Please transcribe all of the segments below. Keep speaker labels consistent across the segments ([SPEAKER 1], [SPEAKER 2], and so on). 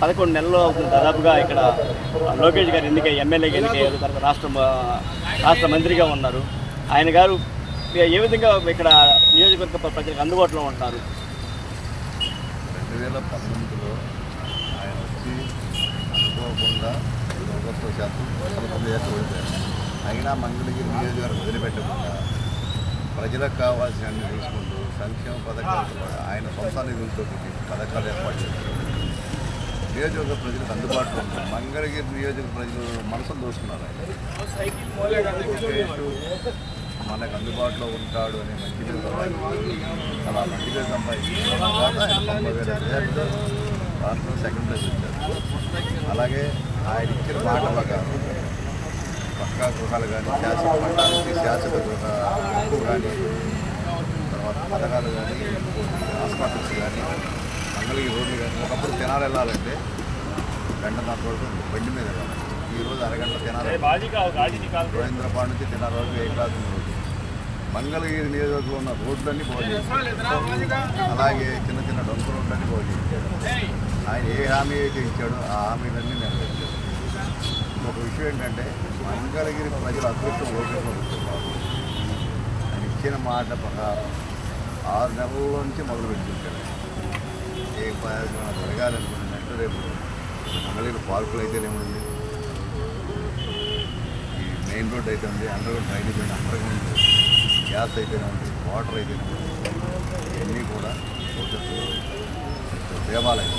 [SPEAKER 1] పదకొండు నెలలు అవుతుంది. దాదాపుగా ఇక్కడ లోకేష్ గారు ఎన్నిక ఎమ్మెల్యేగా ఎన్నికయ్యారు తర్వాత రాష్ట్ర రాష్ట్ర మంత్రిగా ఉన్నారు. ఆయన గారు ఏ విధంగా ఇక్కడ నియోజకవర్గ ప్రజలకు అందుబాటులో ఉంటారు?
[SPEAKER 2] రెండు వేల పంతొమ్మిదిలో ఆయన వచ్చి అనుకోకుండా దురదృష్టవశాత్తు పదకొండు ఓడిపోయారు అయినా మంగళగిరి నియోజకవర్గం వదిలిపెట్టకుండా ప్రజలకు కావాల్సిన తీసుకుంటూ చూసుకుంటూ సంక్షేమ పథకాలు ఆయన సొంత నిధులతో పథకాలు ఏర్పాటు చేశారు. నియోజకవర్గ ప్రజలకు అందుబాటులో ఉంటారు మంగళగిరి నియోజక ప్రజలు మనసులు దోసుకున్నారు ఆయన. మనకు అందుబాటులో ఉంటాడు అనే మంచి పేరు అలా మంచి పేరు సంపాదించారు. తర్వాత రాష్ట్రంలో సెకండ్ ప్లేస్ వచ్చారు అలాగే ఆయన ఇచ్చిన మాట ప్రకారం పక్కా గృహాలు కానీ శాశ్వత పట్టాలకి శాశ్వత గృహ కానీ తర్వాత పథకాలు కానీ హాస్పిటల్స్ కానీ మంగళగిరి రోడ్లు కానీ ఒకప్పుడు తినాలి వెళ్ళాలంటే గంట నాలుగు వరకు బండి మీద వెళ్ళాలి. ఈరోజు అరగంట తినాలి. రవీంద్రపాడు నుంచి తిన్న రోజు ఏ క్లాస్ రోడ్డు మంగళగిరి నియోజకవర్గంలో ఉన్న రోడ్లన్నీ బాగు అలాగే చిన్న చిన్న డొంక రోడ్లన్నీ బాగు ఆయన ఏ హామీ అయితే ఇచ్చాడో ఆ హామీలన్నీ నెరవేర్చారు ఒక విషయం ఏంటంటే మంగళగిరి ప్రజలు అదృష్టం ఓటర్లో ఆయన ఇచ్చిన మాట ప్రకారం ఆరు నెలల నుంచి మొదలు పెట్టుకుంటాడు ఏ ప్రయోజనం జరగాలనుకున్నట్టు రేపు మంగళగిరి పార్కులు అయితేనేమండి ఈ మెయిన్ రోడ్ అయితే ఉంది అండర్ గ్రౌండ్ డ్రైనేజ్ ఉంది అండర్ గ్రౌండ్ గ్యాస్ అయితేనే ఉంది వాటర్ అయితేనే ఉంది ఇవన్నీ కూడా భవిష్యత్తులో దేవాలయం.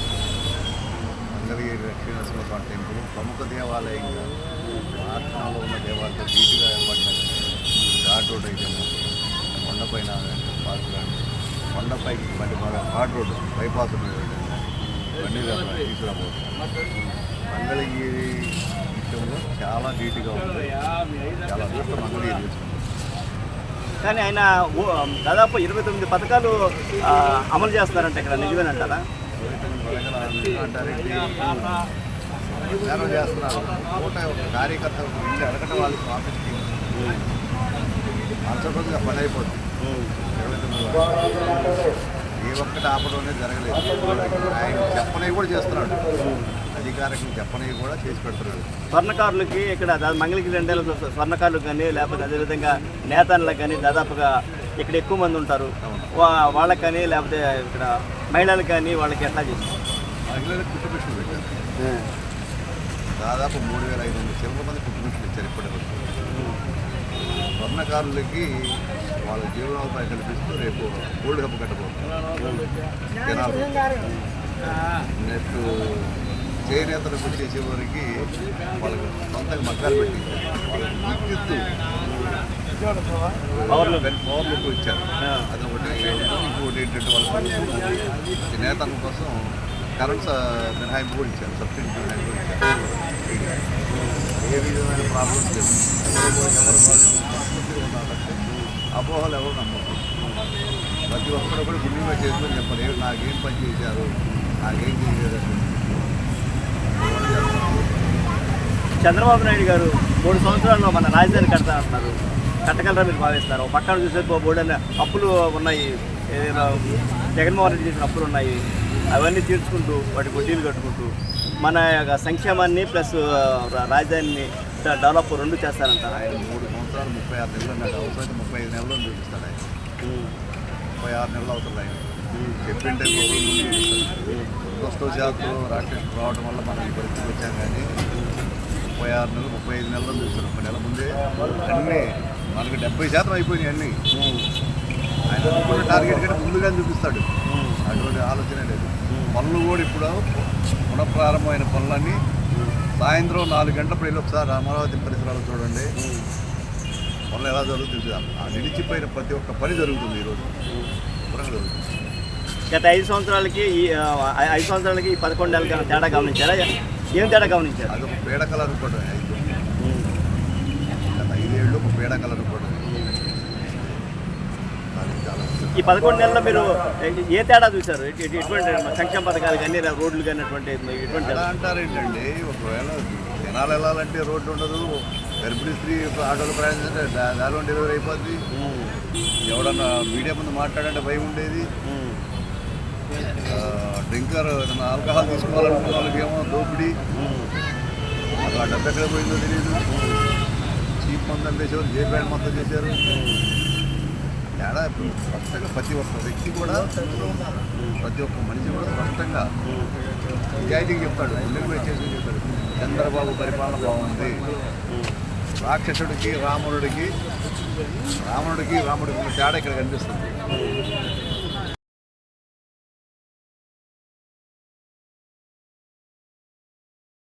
[SPEAKER 2] మంగళగిరి లక్ష్మీనరసింహస్వామి టెంపుల్ ప్రముఖ దేవాలయంగా రాష్ట్రంలో ఉన్న దేవాలయం నీట్గా ఏర్పడిన ఘాట్ రోడ్ అయితేనే కొండపైన పార్కులు కానీ కొండపైకి బండి బాగా ఘాట్ రోడ్డు బైపాస్ బండి తీసుకురాబోతుంది మంగళగిరి విషయంలో చాలా నీట్గా ఉంది. చాలా అదృష్టం మంగళగిరి
[SPEAKER 1] కానీ ఆయన దాదాపు ఇరవై తొమ్మిది పథకాలు అమలు చేస్తున్నారంట ఇక్కడ నిజమేనంటారా?
[SPEAKER 2] చేస్తున్నారు. పూట ఒక కార్యకర్త ఒక ఇల్లు అడగటం వాళ్ళకి ఆఫీస్కి అంతర్గతంగా పని అయిపోతుంది. ఏ ఒక్కటి ఆపడం అనేది జరగలేదు. ఆయన చెప్పనవి కూడా చేస్తున్నాడు. అధికారికంగా చెప్పనవి కూడా చేసి పెడుతున్నాడు
[SPEAKER 1] స్వర్ణకారులకి ఇక్కడ మంగళగిరి రెండేళ్ళ స్వర్ణకారులకు కానీ లేకపోతే అదేవిధంగా నేతలకు కానీ దాదాపుగా ఇక్కడ ఎక్కువ మంది ఉంటారు. వాళ్ళకి కానీ లేకపోతే ఇక్కడ మహిళలకు కానీ వాళ్ళకి ఎట్లా చేస్తారు?
[SPEAKER 2] మహిళలకు పెట్టారు. దాదాపు మూడు వేల ఐదు వందల చిల్లర మంది కుటుంబిషన్లు ఇచ్చారు ఇప్పటివరకు స్వర్ణకారులకి వాళ్ళ జీవనోపాధి కల్పిస్తూ రేపు గోల్డ్ హబ్ కట్టబోతున్నారు నెక్స్ట్ చేనేతలకు వచ్చేసే వరకు వాళ్ళకి సొంతంగా మగ్గాలు పెట్టి వాళ్ళకి
[SPEAKER 1] పవర్లు.
[SPEAKER 2] పవర్లకు ఇచ్చారు. అది ఒకటి ఇంకోటి ఏంటంటే వాళ్ళకి ఈ నేతల కోసం కరెంట్ మినహాయింపు కూడా ఇచ్చారు. సబ్సిడీ మినహాయింపు కూడా ఇచ్చారు. ఏ విధమైన ప్రాబ్లమ్స్ ఎవరు వాళ్ళు అపోహలు ఎవరు నమ్మకం ప్రతి ఒక్కరు కూడా గుండెగా చేసుకొని చెప్పాలి "ఏ, నాకేం పని చేశారు? నాకేం చేయలేదు
[SPEAKER 1] చంద్రబాబు నాయుడు గారు మూడు సంవత్సరాల్లో మన రాజధాని కడతా అంటున్నారు. కట్టగలరా మీరు భావిస్తారు పక్కన చూసే బోర్డు అనే అప్పులు ఉన్నాయి. ఏదైనా జగన్మోహన్ రెడ్డి చేసిన అప్పులు ఉన్నాయి. అవన్నీ తీర్చుకుంటూ వాటి వడ్డీలు కట్టుకుంటూ మన యొక్క సంక్షేమాన్ని ప్లస్ రాజధానిని డెవలప్ రెండు చేస్తారంటారు
[SPEAKER 2] ఆయన. మూడు సంవత్సరాలు ముప్పై ఆరు నెలలు అన్నాడు. అవసరం ముప్పై ఐదు నెలలు చూపిస్తాడు ఆయన. ముప్పై ఆరు నెలలు అవుతుంది ఆయన. చెప్పింటే దురదృష్టవశాత్తు రాకేష్ రావడం వల్ల మనం ఈ పరిస్థితికి వచ్చాం కానీ ముప్పై ఆరు నెలలు ముప్పై ఐదు నెలలు చూస్తారు ఒక నెల ముందే అన్నీ మనకి డెబ్బై శాతం అయిపోయినాయి అన్నీ. ఆయన అనుకున్న టార్గెట్ కంటే ముందుగా చూపిస్తాడు. అటువంటి ఆలోచన లేదు. పనులు కూడా ఇప్పుడు పునఃప్రారంభమైన పనులన్నీ సాయంత్రం నాలుగు గంటల ప్రజలు ఒకసారి అమరావతి పరిసరాలు చూడండి. పనులు ఎలా జరుగుతుంది ఆ నిలిచిపోయిన ప్రతి ఒక్క పని జరుగుతుంది ఈరోజు. జరుగుతుంది.
[SPEAKER 1] గత ఐదు సంవత్సరాలకి ఈ ఐదు సంవత్సరాలకి ఈ పదకొండు నెలలకి తేడా గమనించారా? ఏం తేడా గమనించారు?
[SPEAKER 2] అది ఒక పీడకల అనుకోవడం ఐదు గత ఐదేళ్ళు ఒక అనుకోవడం దానికి చాలా
[SPEAKER 1] ఈ పదకొండు నెలల్లో మీరు ఏ- తేడా చూశారు? ఎటు- ఎటు- ఎటువంటి సంక్షేమ పథకాలు కానీ రోడ్లు కానీ అటువంటి ఎటువంటి
[SPEAKER 2] ఎలా అంటారేంటండి? ఒకవేళ జనాలు వెళ్ళాలంటే రోడ్డు ఉండదు. గర్భిణీ స్త్రీ ఆటోలో ప్రయాణించే దాని డెలివరీ అయిపోద్ది. ఎవడన్నా మీడియా ముందు మాట్లాడంటే భయం ఉండేది.
[SPEAKER 1] ఉమ్,
[SPEAKER 2] డ్రింక్ లిక్కర్ ఆల్కహాల్ తీసుకోవాలనుకున్న వాళ్ళకి ఏమో దోపిడీ. అసలు ఆ డబ్బు ఎక్కడ పోయిందో తెలియదు చీప్ మందం చేసేవారు ఏ బ్రాండ్ మొత్తం చేశారు. తేడా ఇప్పుడు స్పష్టంగా ప్రతి ఒక్క వ్యక్తి కూడా ప్రతి ఒక్క మనిషి కూడా స్పష్టంగా నిజాయితీగా చెప్తాడు. పోయి చేసి చెప్తాడు. చంద్రబాబు పరిపాలన బాగుంది. రాక్షసుడికి రాముడికి రావణుడికి రాముడికి తేడా ఇక్కడ కనిపిస్తుంది.